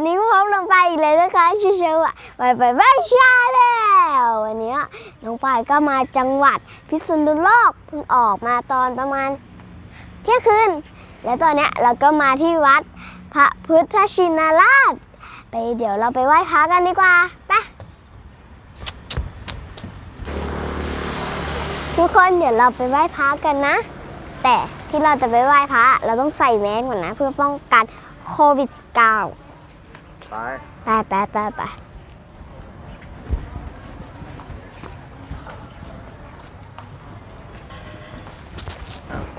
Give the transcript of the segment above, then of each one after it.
วันนี้ก็พบลงไปอีกเลยนะคะชิเชลอะไปไปไปชาแล้ววันนี้น้องปายก็มาจังหวัดพิษณุโลกเพิ่งออกมาตอนประมาณเที่ยงคืนและตอนนี้เราก็มาที่วัดพระพุทธชินราช ไปเดี๋ยวเราไปไหว้พระกันดีกว่าไปทุกคนเดี๋ยวเราไปไหว้พระกันนะ แต่ที่เราจะไปไหว้พระเราต้องใส่แมสก่อนนะ เพื่อป้องกันโควิด -19 ไป ไปไปไปไป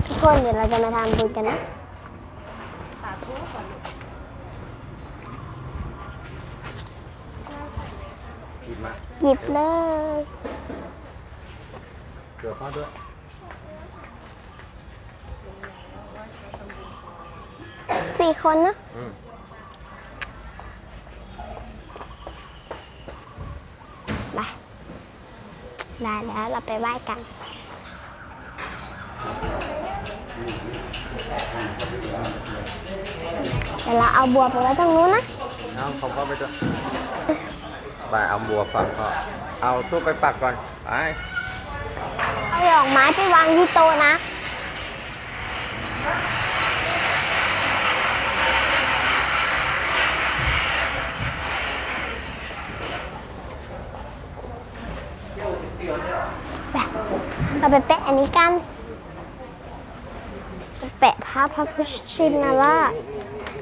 ทุกคนเดี๋ยวเราจะมาทำบุญกันนะหยิบมาหยิบเลยเดี๋ยวพ่อด้วยสี่คนนะอืม ได้แล้วเราไปไหว้กันเดี๋ยวเราเอาบัวไปไว้ตรงนู้นนะเอาเขาก็ไปด้วยไปเอาบัวปักก็เอาตู้ไปปักก่อนไปเอาดอกไม้ไปวางที่โต๊ะนะ เราไปแปะอันนี้กันแปะพระพระพุทธชินราช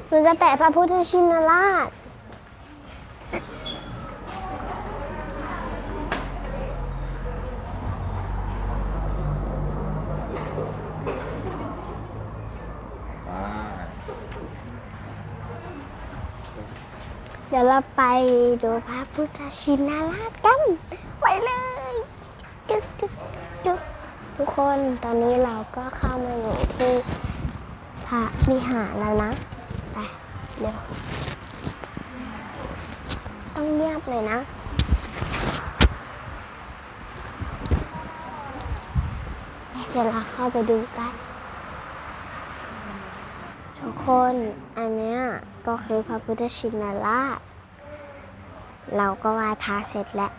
หนูจะแปะพระพุทธชินราชเดี๋ยวเราไปดูพระพุทธชินราชกัน ไปเลย จุ๊บทุกคนตอนนี้เราก็เข้ามาอยู่ที่พระวิหารแล้วนะ ไป เดี๋ยว ต้องเงียบเลยนะ เดี๋ยวเราเข้าไปดูกัน ทุกคนอันเนี้ยก็คือพระพุทธชินราชเราก็ไหว้พระเสร็จแล้ว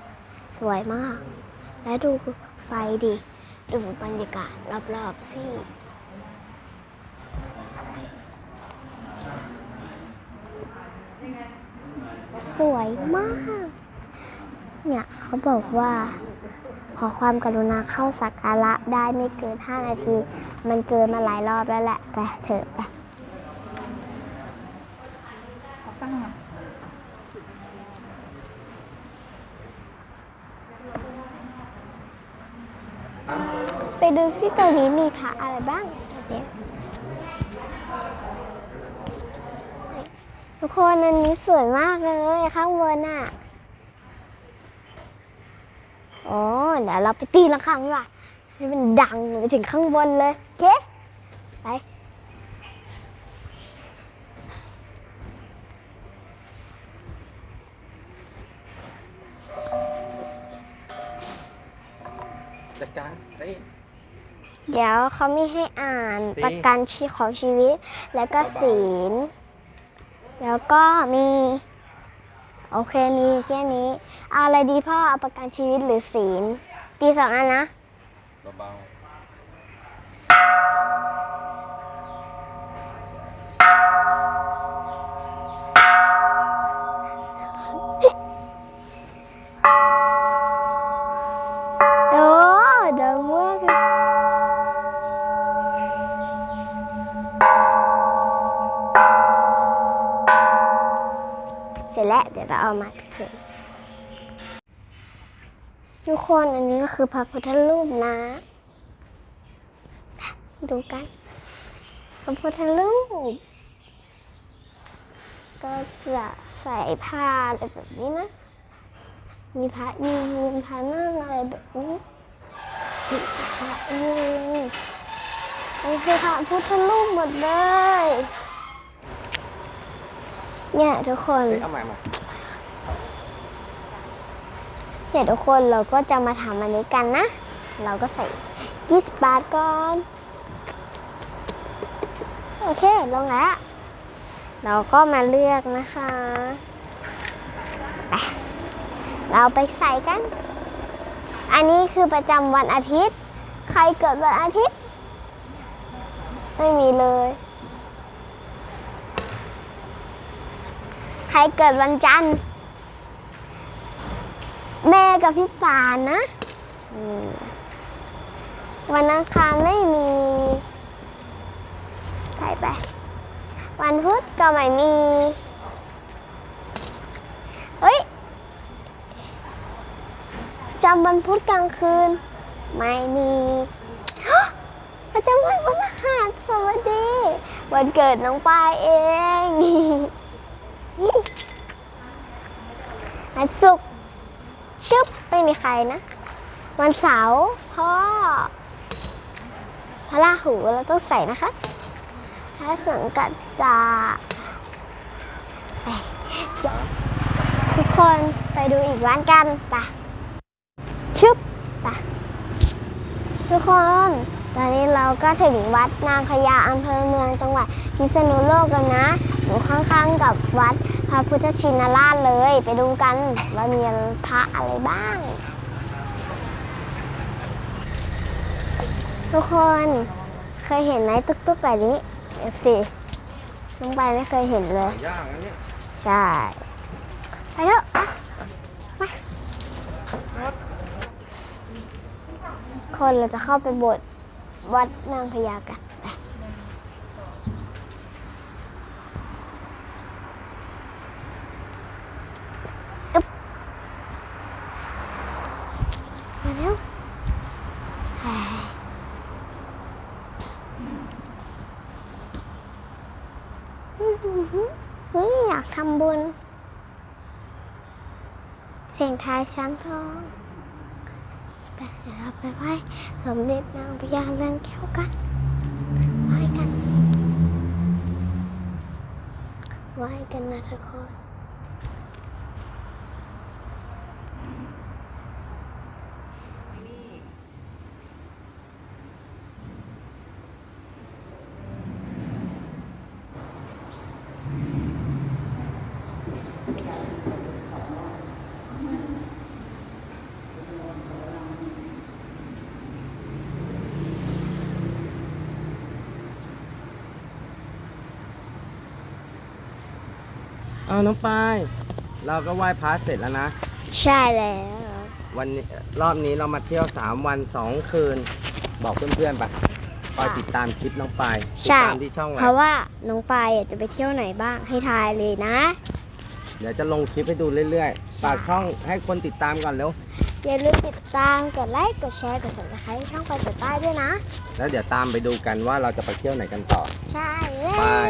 สวยมาก แล้วดู ไฟดิ ดูบรรยากาศรอบๆสิสวยมาก เนี่ยเขาบอกว่า ขอความกรุณาเข้าสักการะได้ไม่เกิน 5 นาที มันเกินมาหลายรอบแล้วแหละ ไปเถอะไป ดูที่ตรงนี้มีพระอะไรบ้างเดี๋ยวทุกคนอันนี้สวยมากเลยข้างบนน่ะอ๋อเดี๋ยวเราไปตีละครั้งดีกว่ะให้มันดังไปถึงข้างบนเลยโอเคไปจัดการเฮ้ เดี๋ยวเขามีให้อ่านสิ ประกันชีของชีวิต แล้วก็ศีล แล้วก็มี โอเคมีแค่นี้เอาอะไรดีพ่อเอาประกันชีวิตหรือศีลตีสองอันนะ เบาๆ แล้วเดี๋ยวเราเอามาคืนทุกคนอันนี้ก็คือพระพุทธรูปนะ ดูกันพระพุทธรูปก็จะใส่ผ้าอะไรแบบนี้นะ มีพระยืนพระนั่งอะไรแบบนี้มีพระยืนนี่คือพระพุทธรูปหมดเลย เนี่ยทุกคน เอาใหม่มา เนี่ยทุกคนเราก็จะมาทำอันนี้กันนะ เราก็ใส่20บาทก่อน โอเค ลงแล้ว เราก็มาเลือกนะคะไปเราไปใส่กัน อันนี้คือประจำวันอาทิตย์ ใครเกิดวันอาทิตย์ ไม่มีเลย ใครเกิดวันจันทร์ แม่กับพี่ปานนะวันอังคารไม่มี ใส่ไป วันพุธก็ไม่มีเฮ้ยจำวันพุธกลางคืน ไม่มีฮะประจำวันวันอาหารสวัสดี วันเกิดน้องปายเองวันศุกร์ ชึบไม่มีใครนะ วันเสาร์พ่อพระราหูเราต้องใส่นะคะพระสังกัดจาไปเดี๋ยวทุกคนไปดูอีกวันกันไปชึบไปทุกคน ตอนนี้เราก็ถึงวัดนางพญาอำเภอเมืองจังหวัดพิษณุโลกกันนะอยู่ข้างๆกับวัด พระพุทธชินราชเลย ไปดูกันว่ามีพระอะไรบ้าง ทุกคนเคยเห็นไหมตุ๊กๆแบบนี้สิน้องไปไม่เคยเห็นเลย ย่างอันนี้ใช่ไปเถอะอะไปคนเราจะเข้าไปโบสถ์วัดนางพญากันไปอึ๊บมาแล้วไปอื้อหือ เฮ้ยอยากทำบุญ เสียงทายช้างทองไปเดี๋ยวเราไปไหว้สมเด็จนางพญาเรือนแก้วกันไหว้กันไหว้กันนะทุกคน เอาน้องปายเราก็ไหว้พระเสร็จแล้วนะ ใช่แล้ว วันนี้รอบนี้เรามาเที่ยว 3 วัน 2 คืน บอกเพื่อนๆไปคอยติดตามคลิปน้องปายติดใช่ ตามที่ช่องอะไรเพราะว่าน้องปายอะจะไปเที่ยวไหนบ้างให้ทายเลยนะ เดี๋ยวจะลงคลิปให้ดูเรื่อยๆฝากช่องให้คนติดตามก่อนเร็วอย่าลืมติดตามกดไลค์กดแชร์กด subscribe ให้ช่องไปเปิดใต้ด้วยนะ แล้วเดี๋ยวตามไปดูกันว่าเราจะไปเที่ยวไหนกันต่อ ใช่แล้ไป ว